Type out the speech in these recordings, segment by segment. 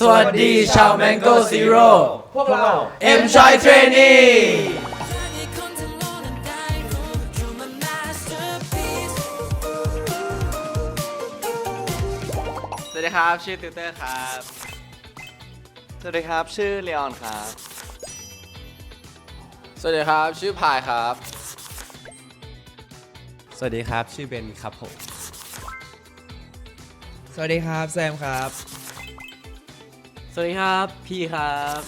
สวัสดีชาว Mango Zero พวกเรา M Choi Training สวัสดีครับ ชื่อติวเตอร์ครับ สวัสดีครับ ชื่อเลออนครับ สวัสดีครับ ชื่อพายครับ สวัสดีครับ ชื่อเบนครับผม สวัสดีครับ แซมครับ สวัสดีครับพี่ครับ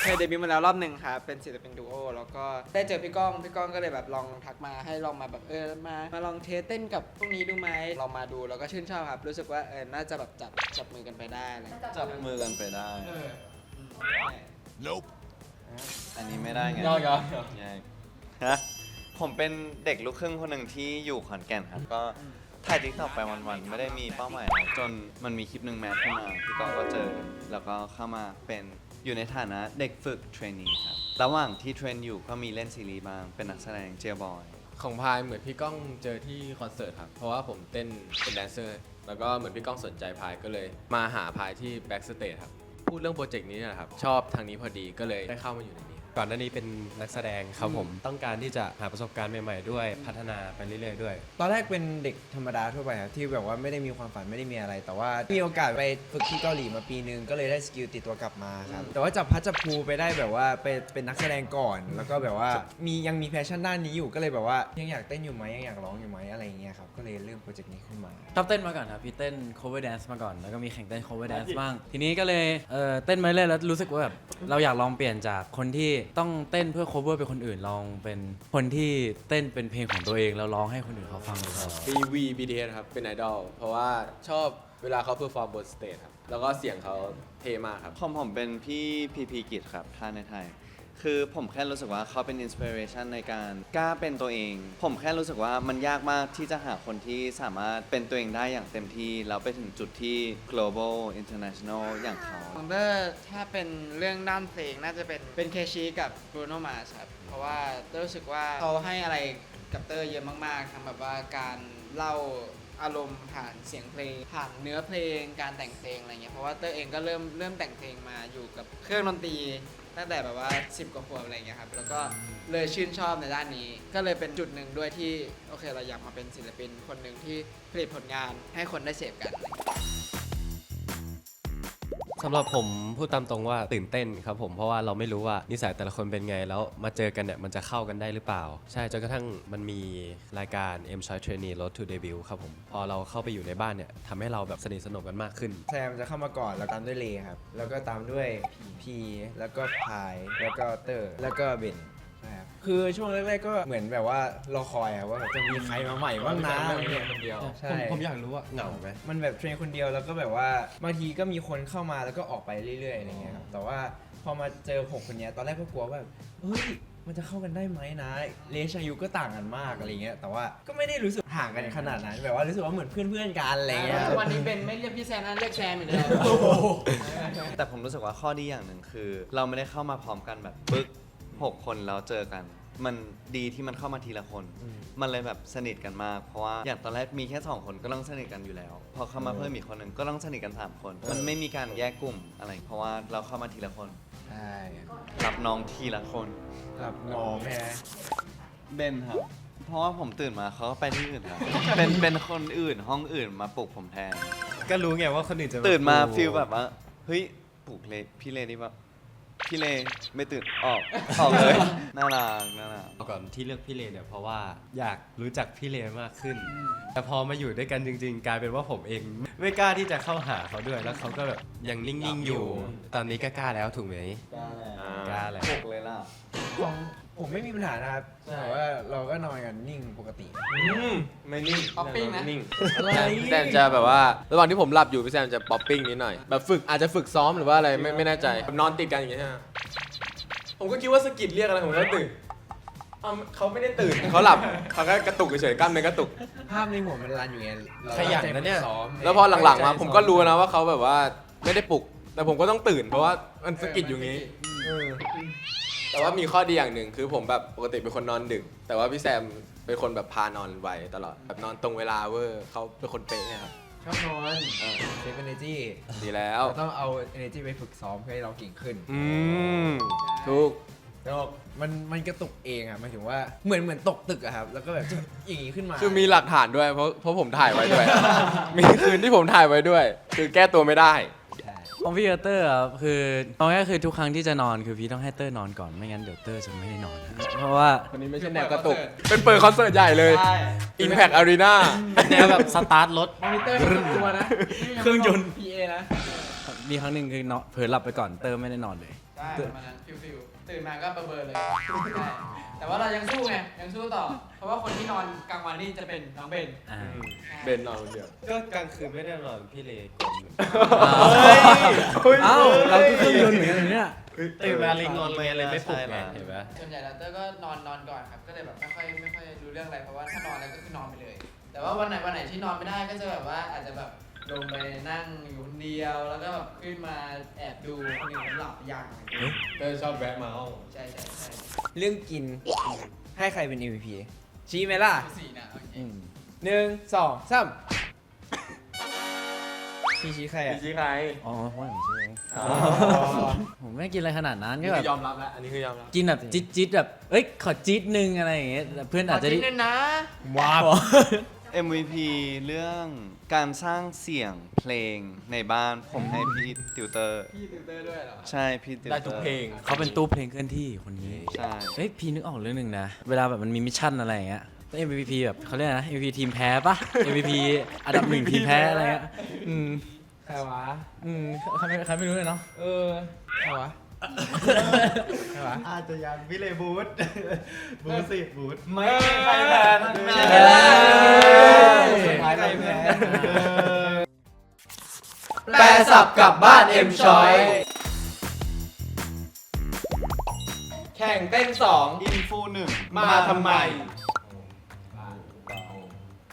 เคยเดบิวต์มาแล้วรอบหนึ่งครับเป็นศิลปินดูโอแล้วก็ได้เจอพี่ก้องพี่ก้องก็เลยแบบลองทักมาให้ลองมาแบบเออมามาลองเทสเต้นกับพวกนี้ดูไหมลองมาดูแล้วก็ชื่นชอบครับ รู้สึกว่าเออน่าจะแบบจับจับมือกันไปได้อะไรอย่างเงี้ยจับมือกันไปได้ อันนี้ไม่ได้ไงยอกยอกใช่ฮะผมเป็นเด็กลูกครึ่งคนหนึ่งที่อยู่ขอนแก่นครับ ก็ ถ่ายทิกตอกไปวันๆ ไม่ได้มีเป้าหมายอะไรจนมันมีคลิปหนึ่งแมสขึ้นมาพี่ก็ก็เจอ แล้วก็เข้ามาเป็นอยู่ในฐานะเด็กฝึกเทรนนีครับ ระหว่างที่เทรนอยู่ก็มีเล่นซีรีส์บ้าง เป็นนักแสดงเจียบอย ของพายเหมือนพี่ก้องเจอที่คอนเสิร์ตครับ เพราะว่าผมเต้นเป็นแดนเซอร์ แล้วก็เหมือนพี่ก้องสนใจพายก็เลย มาหาพายที่แบ็กสเตจครับ พูดเรื่องโปรเจกต์นี้นะครับ ชอบทางนี้พอดีก็เลยได้เข้ามาอยู่ในนี้ ก่อนหน้านี้เป็นนักแสดงครับผม ต้องการที่จะหาประสบการณ์ใหม่ๆด้วย พัฒนาไปเรื่อยๆด้วย ตอนแรกเป็นเด็กธรรมดาทั่วไปครับที่แบบว่าไม่ได้มีความฝันไม่ได้มีอะไร แต่ว่ามีโอกาสไปฝึกที่เกาหลีมาปีนึงก็เลยได้สกิลติดตัวกลับมาครับแต่ว่าจับพัดจับภูไปได้แบบว่าไปเป็นนักแสดงก่อน แล้วก็แบบว่ามียังมีแพชชั่นด้านนี้อยู่ก็เลยแบบว่ายังอยากเต้นอยู่ไหมยังอยากร้องอยู่ไหมอะไรอย่างเงี้ยครับก็เลยเริ่มโปรเจกต์นี้ขึ้นมาชอบเต้นมาก่อนครับพี่เต้น cover dance มาก่อนแล้วก็มีแข่งเต้น cover dance บ้างทีนี้ก็เลยเอ่อเต้นมาเรื่อยแล้วรู้สึกว่าแบบเราอยากลองเปลี่ยนจากคนที่ต้องเต้นเพื่อ cover เป็นคนอื่นลองเป็นคนที่เต้นเป็นเพลงของตัวเองแล้วร้องให้คนอื่นเขาฟังดูครับ BV BTS ครับ เป็นไอดอล เพราะว่าชอบเวลาเขาเพอร์ฟอร์มบนสเตจครับ แล้วก็เสียงเขาเท่มากครับ ผมผมเป็นพี่พีพีกิจครับท่านในไทย คือผมแค่รู้สึกว่าเขาเป็นอินสปิเรชันในการกล้าเป็นตัวเอง ผมแค่รู้สึกว่ามันยากมากที่จะหาคนที่สามารถเป็นตัวเองได้อย่างเต็มที่ แล้วไปถึงจุดที่ global international อย่างเขา ของเตอร์ถ้าเป็นเรื่องด้านเพลงน่าจะเป็นเป็นเคชีกับบรูโนมาครับเพราะว่าเตอร์รู้สึกว่าเขาให้อะไรกับเตอร์เยอะมากๆทั้งแบบว่าการเล่าอารมณ์ผ่านเสียงเพลง ผ่านเนื้อเพลงการแต่งเพลงอะไรเงี้ยเพราะว่าเตอร์เองก็เริ่มเริ่มแต่งเพลงมาอยู่กับเครื่องดนตรี ตั้งแต่แบบว่า 10 กว่าขวบอะไรเงี้ยครับ แล้วก็เลยชื่นชอบในด้านนี้ ก็เลยเป็นจุดหนึ่งด้วยที่ โอเค เราอยากมาเป็นศิลปินคนหนึ่งที่ผลิตผลงานให้คนได้เสพกัน สำหรับผมพูดตามตรงว่าตื่นเต้นครับผมเพราะว่าเราไม่รู้ว่านิสัยแต่ละคนเป็นไง แล้วมาเจอกันเนี่ยมันจะเข้ากันได้หรือเปล่า ใช่จนกระทั่งมันมีรายการ M Choice Trainee Road to Debut ครับผมพอเราเข้าไปอยู่ในบ้านเนี่ยทำให้เราแบบสนิทสนมกันมากขึ้น แซมจะเข้ามาก่อนแล้วตามด้วยเลครับ แล้วก็ตามด้วยพีแล้วก็พายแล้วก็เตอร์ แล้วก็เบน ครับคือช่วงแรกๆก็เหมือนแบบว่ารอคอยอะว่าแบบจะมีใครมาใหม่บ้างนะอะไรเงี้ย คนเดียว ใช่ ผมผมอยากรู้ว่าเหงาไหม มันแบบเทรนคนเดียวแล้วก็แบบว่าบางทีก็มีคนเข้ามาแล้วก็ออกไปเรื่อยๆอะไรเงี้ยครับแต่ว่าพอมาเจอหกคนเนี้ยตอนแรกก็กลัวว่าแบบเฮ้ยมันจะเข้ากันได้ไหมนะเลชอายุก็ต่างกันมากอะไรเงี้ยแต่ว่าก็ไม่ได้รู้สึกห่างกันขนาดนั้น แบบว่ารู้สึกว่าเหมือนเพื่อนๆกันอะไรเงี้ยวันนี้เป็นไม่เรียกพี่แซมนะเรียกแซมเหมือนเดิมแต่ผมรู้สึกว่าข้อดีอย่างหนึ่งคือ เราไม่ได้เข้ามาพร้อมกันแบบปึ๊ก หกคนแล้วเจอกัน มันดีที่มันเข้ามาทีละคนมันเลยแบบสนิทกันมาก เพราะว่าอย่างตอนแรกมีแค่สองคนก็ต้องสนิทกันอยู่แล้ว พอเข้ามาเพิ่มอีกคนหนึ่งก็ต้องสนิทกันสามคน มันไม่มีการแยกกลุ่มอะไร เพราะว่าเราเข้ามาทีละคน ใช่รับน้องทีละคน ครับน้องแม่เบนครับ เพราะว่าผมตื่นมาเขาก็ไปที่อื่นครับ เป็นเป็นคนอื่นห้องอื่นมาปลุกผมแทน ก็รู้ไงว่าคนอื่นจะตื่นมาปลุกฟีลแบบว่า เฮ้ยปลุกเลพี่เลนี่ว่า พี่เลไม่ตื่นออกออกเลยน่ารักน่ารักก่อนที่เลือกพี่เลเนี่ยเพราะว่าอยากรู้จักพี่เลมากขึ้น แต่พอมาอยู่ด้วยกันจริง ๆ กลายเป็นว่าผมเอง ไม่กล้าที่จะเข้าหาเขาด้วยแล้วเขาก็แบบยังนิ่งๆอยู่ ตอนนี้ก็กล้าแล้วถูกไหมกล้าแล้วปลุกเลยล่ะ ของ ผมไม่มีปัญหานะครับแต่ว่าเราก็นอนกันนิ่งปกติ ไม่นิ่งป๊อปปิ้งนะ นิ่งอะไรแซมจะแบบว่าระหว่างที่ผมหลับอยู่พี่แซมจะป๊อปปิ้งนิดหน่อยแบบฝึกอาจจะฝึกซ้อมหรือว่าอะไรไม่ไม่แน่ใจแบบนอนติดกันอย่างเงี้ยใช่ไหมผมก็คิดว่าสะกิดเรียกอะไรผมก็ตื่นเอ้าเขาไม่ได้ตื่นเขาหลับเขาก็กระตุกเฉยๆกล้ามเนื้อกระตุก ภาพในหัวมันรันอยู่ไงเราขยันนะเนี่ยซ้อมแล้วพอหลังๆมาผมก็รู้นะว่าเขาแบบว่าไม่ได้ปลุก แต่ผมก็ต้องตื่นเพราะว่ามันสะกิดอยู่งี้ เออ แต่ว่ามีข้อดีอย่างหนึ่งคือผมแบบปกติเป็นคนนอนดึก แต่ว่าพี่แซมเป็นคนแบบพานอนไวตลอดแบบนอนตรงเวลาเวอร์เขาเป็นคนเป๊ะเนี่ยครับ ชอบนอนเซฟเอเนจีดีแล้วเราต้องเอาเอเนจีไปฝึกซ้อมเพื่อให้เราเก่งขึ้นอืมถูก แล้วมันมันกระตุกเองอะหมายถึงว่าเหมือนเหมือนตกตึกอะครับ แล้วก็แบบจะอย่างงี้ขึ้นมาคือมีหลักฐานด้วยเพราะเพราะผมถ่ายไว้ด้วย มีคืนที่ผมถ่ายไว้ด้วย คือแก้ตัวไม่ได้ ของพี่เตอร์ครับคือเอาง่ายๆคือทุกครั้งที่จะนอนคือพี่ต้องให้เตอร์นอนก่อนไม่งั้นเดี๋ยวเตอร์จะไม่ได้นอนนะเพราะว่าวันนี้ไม่ใช่แนวกระตุก เป็นเปิดคอนเสิร์ตใหญ่เลย Impact Arena แนวแบบสตาร์ทรถ มอนิเตอร์ทุกตัวนะเครื่องยนต์ PA นะมีครั้งหนึ่งคือนอนเผลอหลับไปก่อนเตอร์ไม่ได้นอนเลย ได้ประมาณนั้นฟิวฟิวตื่นมาก็เบอร์เบอร์เลยใช่ แต่ว่าเรายังสู้ไงยังสู้ต่อ เพราะว่าคนที่นอนกลางวันนี่จะเป็นน้องเบนอ่า เบนนอนคนเดียว ก็กลางคืนไม่ได้นอนพี่เลกลมเอ้าเราก็เครื่องยนต์เหมือนกันเนี่ยตื่นมาลิงนอนเลยเลยไม่ปลุกไงเห็นไหมส่วนใหญ่แล้วเตอร์ก็นอนนอนก่อนครับก็เลยแบบไม่ค่อยไม่ค่อยรู้เรื่องอะไรเพราะว่าถ้านอนแล้วก็คือนอนไปเลย แต่ว่าวันไหนวันไหนที่นอนไม่ได้ก็จะแบบว่าอาจจะแบบ ลงไปนั่งอยู่คนเดียวแล้วก็แบบขึ้นมาแอบดูคนอื่นหลับยังก็ชอบแวะมาห้องใช่ใช่ใช่เรื่องกินให้ใครเป็น MVP ชี้ไหมล่ะสี่นะโอเคหนึ่งสองสามชี้ชี้ใครอะ พี่ชี้ใคร อ๋อเพราะผมใช่ไหมผมไม่กินอะไรขนาดนั้นนี่ก็แบคือบยอมรับแล้ว อันนี้คือยอมรับ กินแบบจิ๊ดจิ๊ดแบบ เอ้ย ขอจิ๊ดนึงอะไรอย่างเงี้ยแต่เพื่อนอาจจะขได้จิ้นด้วยนะว้าว MVP เรื่องการสร้างเสียงเพลงในบ้านผมให้พี่ติวเตอร์ พี่ติวเตอร์ด้วยเหรอ ใช่พี่ติวเตอร์ ได้ทุกเพลง เขาเป็นตู้เพลงเคลื่อนที่คนนี้ใช่ เฮ้ยพี่นึกออกเรื่องหนึ่งนะ เวลาแบบมันมีมิชชั่นอะไรอย่างเงี้ยต้อง MVP แบบเขาเรียกอะไรนะ MVP ทีมแพ้ปะ MVP อันดับหนึ่งทีมแพ้อะไรเงี้ยอืมใครวะ อืมใครไม่ใครไม่รู้เลยเนาะ เออใครวะ ใครวะอาจจะยังวิเลบูธบูธสิบูธไม่มีใครแพ้ทั้งนั้นใช่ไหมล่ะสุดท้ายใครแพ้ แปรสับกลับบ้านเอ็มชอยแข่งเต้นสองอินฟูหนึ่งมาทำไม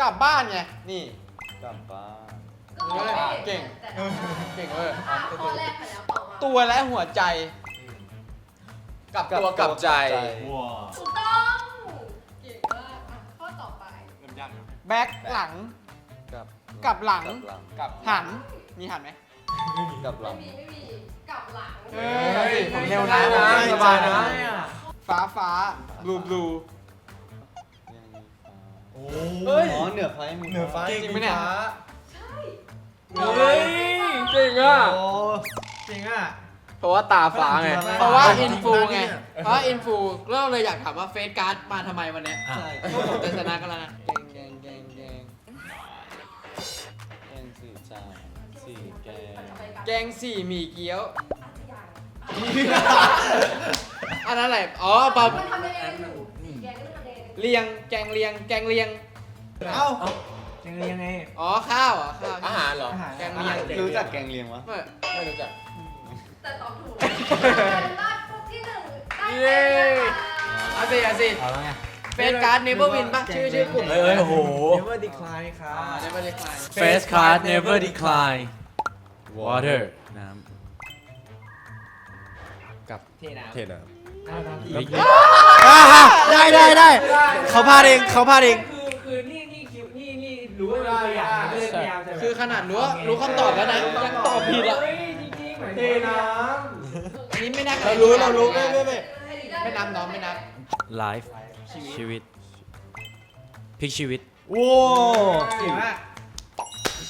กลับบ้านไง นี่ กลับบ้าน เก่ง เก่งเว้ยอะข้อแรกไปแล้วต่อมา ตัวและหัวใจกลับตัวกลับใจ ว้าถูกต้องเก่งมากอะข้อต่อไปแบ็คหลังกลับกลับหลังกลับหลัง กับหัน มีหันไหมกลับหลัไม่ง มีไม่มีกลับหลังเฮ้ยผมเร็วนะสบายนะ ฟ้าฟ้าบลูบลูโอ้เฮ้ยอ๋อเหนือฟ้ายังมีเหนือฟ้าจริงปะเนี่ย ใช่ เฮ้ยเก่งอะ โอ้ จริงอะ เพราะว่าตาฟ้าไง เพราะว่าอินฟูไง เพราะว่าอินฟูเราเลยอยากถามว่าเฟซการ์ดมาทำไมวันเนี้ยอะใช่ พวกผมจะชนะกันแล้วนะแกงแกงแกงแกงแกงสี่จานสี่แกงต่อไปกันแกงสี่หมี่เกี๊ยวอาจจะยังอันนั้นอะไรอ๋อปลามันทำยังไงกันอยู่สีแกงก็ทำยังไงกันอยู่เลียง แกงเลียง แกงเลียง เอ้ายังไงยังไง อ๋อข้าวเหรอะข้าวอาหารเหรอ แกงเลียงรู้จักแกงเลียงวะไม่ไม่รู้จัก แต่ตอบถูกเป็นลาดปุ๊บที่หนึ่งได้เต็มนะคะเอาสิเอาสิเอาแล้วไงเฟซการ์ดเนเวอร์วินปะชื่อชื่อกลุ่มเอ้ยโอ้โห Never decline ครัอ่าบเนเวอร์เดคลาย Face card never decline water น้กับเทน้ำเทน้ได้ได้ได้เขาพลาดเองเขาพลาดเอง คือคือนี่นี่คิวนี่นี่รู้ว่าเป็นตัวอย่างก็เลยพยายามจะแบบคือขนาดรู้ว่ารู้คำตอบแล้วนะยังตอบผิดอะ เฮ้ยจริงๆ เหมือนเทน้อันนี้ไม่น่าำเรารู้เรารู้ไม่ไม่ไม่ไม่นับน้องไม่นับำ life ชีวิตพลิกชีวิตโว้เก่งมาก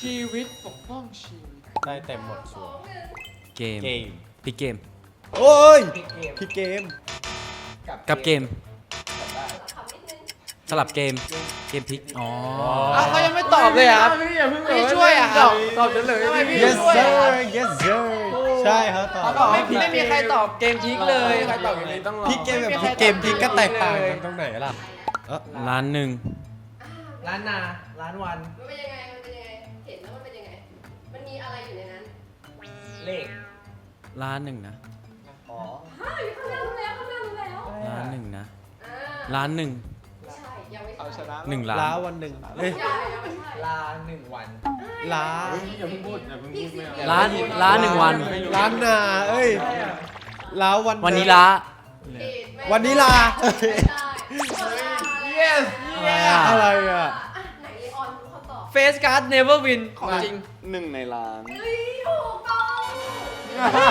ชีวิตปกป้องชีวิตำได้เต็มหมดส่วนเกมเกมพลิกเกม โอ้ยเกมพี่เกมกับเกมขำนิดนึงสลับเกม เกมพลิก อ๋ออ้าวเขายังไม่ตอบเลยอะครับ ไม่ช่วยอะครับตอบเฉลย ทำไมพี่ไม่ yes ช่วย sir อะ yes sir ใช่ครับตอบเขาไม่ไม่มีใครตอบเกมพลิกเลยใครตอบอย่างนี้ต้องรอพี่เกมกับพี่เกมพี่ก็แตกต่างกันตรงไหนล่ะล้านหนึ่งร้านนาร้านวันมันเป็นยังไง มันเป็นยังไง เห็นแล้วมันเป็นยังไง มันมีอะไรอยู่ในนั้นเลขล้านหนึ่งนะอ๋อฮะอยู่ข้างหน้ารู้แล้วข้างหน้ารู้แล้วล้านหนึ่งนะอ่าล้านหนึ่งใช่ ยังไม่เอาชใช่นะหนึ่งล้าน ล้าวันหนึ่งเอ้ยยังยังไม่ใช่ลาหนึ่งวัน ล้าอย่าเพิ่งพูดอย่าเพิ่งพูดไม่เอาล้านล้านหนึ่งวัน ล้านนาเอ้ยล้าวันวันนี้ล้าผิดไม่วันนี้ลาไม่ได้ yes เออะไรอะอะ ไหนออนรู้คำตอบเฟสการ์ด never win ของจริง หนึ่งในล้าน เฮ้ยถูกต้อง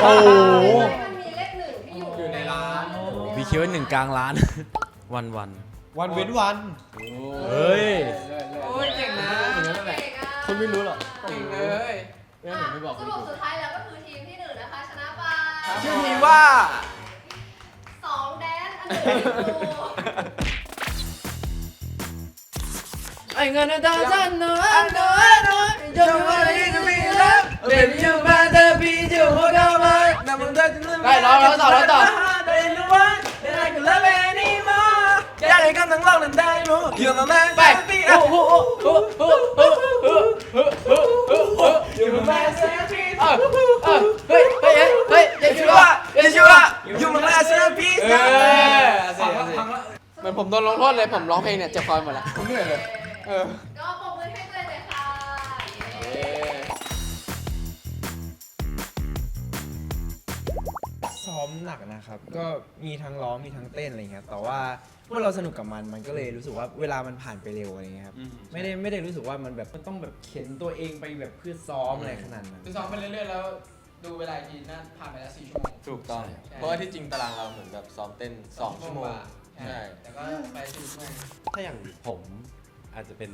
โอ้โห มันมีเลขหนึ่งที่อยู่อยู่ในร้าน พี่คิดว่าหนึ่งกลางร้าน วันวัน วันเว้นวันเฮ้ย โอ้ยเก่งนะเก่งอะคนไม่รู้หรอกเก่งเลยอะสรุปสุดท้ายแล้วก็คือทีมที่หนึ่งนะคะ ชนะไปชื่อทีมว่า สองแดนอันหนึ่งครูไอ้เงินดาวจันทร์น้อยน้อยน้อยจะมาดีจะมีแล้วเป็นยูมาเตอร์พีจูโฮกามาได้ร้องร้องต่อร้องต่อไป โอ้โหโอ้โหโอ้โหโอ้โหโอ้โหโอ้โหอยู่มาเซฟีเออเออเฮ้ยเฮ้ยเฮ้ยอย่าชัวอย่าชัวอยู่มาเซฟีเออเหมือนผมโดนลงโทษเลยผมร้องเพลงเนี่ยเจ็บคอหมดแล้วผมเหนื่อยเลยเออก็ปรบมือ หนักนะครับ ก็มีทั้งร้องมีทั้งเต้นอะไรเงี้ยแต่ว่าเมื่อเราสนุกกับมันมันก็เลยรู้สึกว่าเวลามันผ่านไปเร็วอะไรเงี้ยครับไม่ได้ไม่ได้รู้สึกว่ามันแบบมันต้องแบบเข็นตัวเองไปแบบเพื่อซ้อมอะไรขนาดนั้น คือซ้อมไปเรื่อยๆ แล้วดูเวลาอีกทีน่าผ่านไปแล้วสี่ชั่วโมง ถูกต้องเพราะว่าที่จริงตารางเราเหมือนแบบซ้อมเต้น 2 ชั่วโมงใช่ แต่ก็ไปสี่ชั่วโมง ถ้าอย่างผมอาจจะเป็น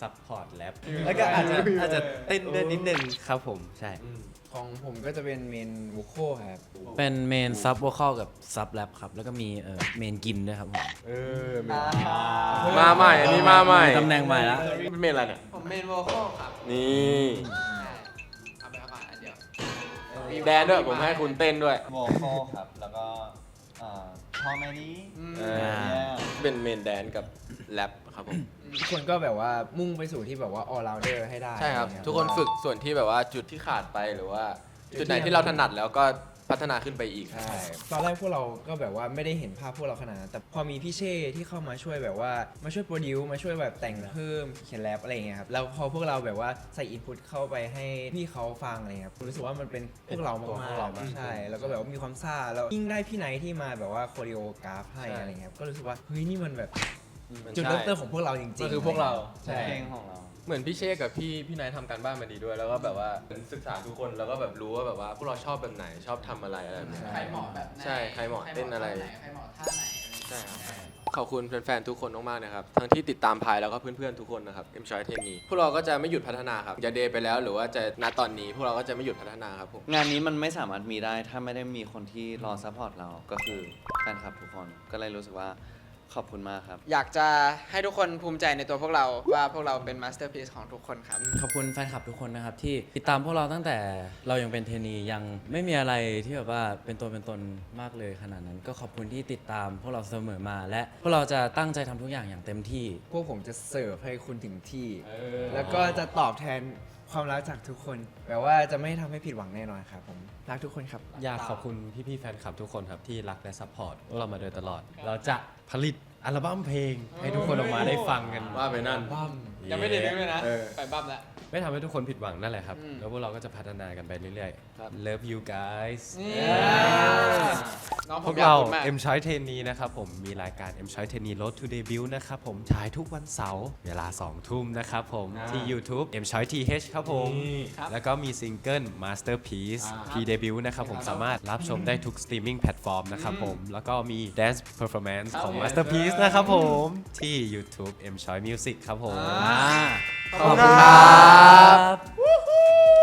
ซัพพอร์ตแรปแล้วก็อาจจะอาจจะเต้นด้วยนิดนึงครับผมใช่ ของผมก็จะเป็นเมนว o ค a l ครับ เป็นเมนซับวอลกับซับแรปครับ แล้วก็มีเออเมนกินด้วยครับผมเออมาใหม่อันนี้มาใหม่ตำแหน่งใหม่ละเป็นเมนอะไรเนี่ย ผมเมนโวคอลครับนี่เอาไปเอาผ่านอันเดียวแดนด้วยผมให้คุณเต้นด้วยโวคอลครับ แล้วก็พอไหมนี้เออเป็นเมนแดนกับแรปครับผม ทุกคนก็แบบว่ามุ่งไปสู่ที่แบบว่า all rounder ให้ได้ใช่ครับ อะไเงี้ย ทุกคนฝึกส่วนที่แบบว่าจุดที่ขาดไปหรือว่า จุดไหนที่เราถนัดแล้วก็พัฒนาขึ้นไปอีก ใช่ตอนแรกพวกเราก็แบบว่าไม่ได้เห็นภาพพวกเราขนาดนั้นแต่พอมีพี่เช่ที่เข้ามาช่วยแบบว่ามาช่วยโปรดิวมาช่วยแบบแต่งเพิ่มเขียนแรปอะไรอย่างเงี้ยครับแล้วพอพวกเราแบบว่าใส่อินพุตเข้าไปให้พี่เขาฟังอะไรเงี้ยครับรู้สึกว่ามันเป็นพวกเรามากๆใช่แล้วก็แบบว่ามีความซ่าแล้วยิ่งได้พี่ไนท์ที่มาแบบว่าโคเรโอกราฟให้อะไรเงี้ยครับก็รู้สึกว่าเฮ้ยนี่มันแบบ จุดเริ่มต้นของพวกเราจริงๆมันคือพวกเราใช่ เพลงของเรา เหมือนพี่เชษกับพี่พี่นายทำการบ้านมาดีด้วย แล้วก็แบบว่าศึกษาทุกคนแล้วก็แบบรู้ว่าแบบว่าพวกเราชอบแบบไหนชอบทำอะไรอะไรแบบนี้ใครเหมาะแบบไหนใช่ใครเหมาะเต้นอะไร ใครเหมาะท่าไหนใช่ครับขอบคุณแฟนๆทุกคนมากๆนะครับทั้งที่ติดตามพายแล้วก็เพื่อนๆทุกคนนะครับเอ็มชอยเทนนีพวกเราก็จะไม่หยุดพัฒนาครับจะเดย์ไปแล้วหรือว่าจะณตอนนี้ พวกเราก็จะไม่หยุดพัฒนาครับผมงานนี้มันไม่สามารถมีได้ถ้าไม่ได้มีคนที่รอซัพพอร์ตเราก็คือแฟนคลับทุกคน ก็เลยรู้สึกว่า ขอบคุณมากครับ อยากจะให้ทุกคนภูมิใจในตัวพวกเราว่าพวกเราเป็นมาสเตอร์พี e ของทุกคนครับ ขอบคุณแฟนคลับทุกคนนะครับ ที่ติดตามพวกเราตั้งแต่เรายังเป็นเทรนนียังไม่มีอะไรที่แบบว่าเป็นตัวเป็นตนมากเลยขนาดนั้น ก็ขอบคุณที่ติดตามพวกเราเสมอมา และพวกเราจะตั้งใจทำทุกอย่างอย่างเต็มที่ พวกผมจะเสิร์ฟให้คุณถึงที่ แล้วก็จะตอบแทน ความรักจากทุกคนแบบว่าจะไม่ทำให้ผิดหวังแน่นอนครับผมรักทุกคนครับ อยากขอบคุณพี่ๆแฟนคลับทุกคนครับที่รักและซัพพอร์ตพวกเรามาโดยตลอด เราจะผลิตอัลบั้มเพลงให้ทุกคนออกมาได้ฟังกันว่าไปนั่น ยังไม่ได้นึกเลยนะ เออ ไปบั้มแล้ว ไม่ทำให้ทุกคนผิดหวังนั่นแหละครับอืมแล้วพวกเราก็จะพัฒนากันไปเรื่อยครับๆ Love you guys น้องพผวมกอยากเรา พูดมาก M Choice t r a i n e นะครับผมมีรายการ M Choice t r a i n e Road to Debut นะครับผมฉายทุกวันเสาร์เวลา 2 ทุ่มนะครับผมที่ YouTube M Choice TH ครับผมแล้วก็มีซิงเกิล Masterpiece P Debut นะครับผมสามารถรับชมได้ทุกสตรีมมิ่งแพลตฟอร์มนะครับผม แล้วก็มี Dance Performance ของ Masterpiece นะครับผม ที่ YouTube M Choice Music ครับผม ขอบคุณครับ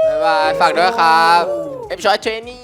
บ๊ายบาย ฝากด้วยครับ เอ็มชอยเทรนนี่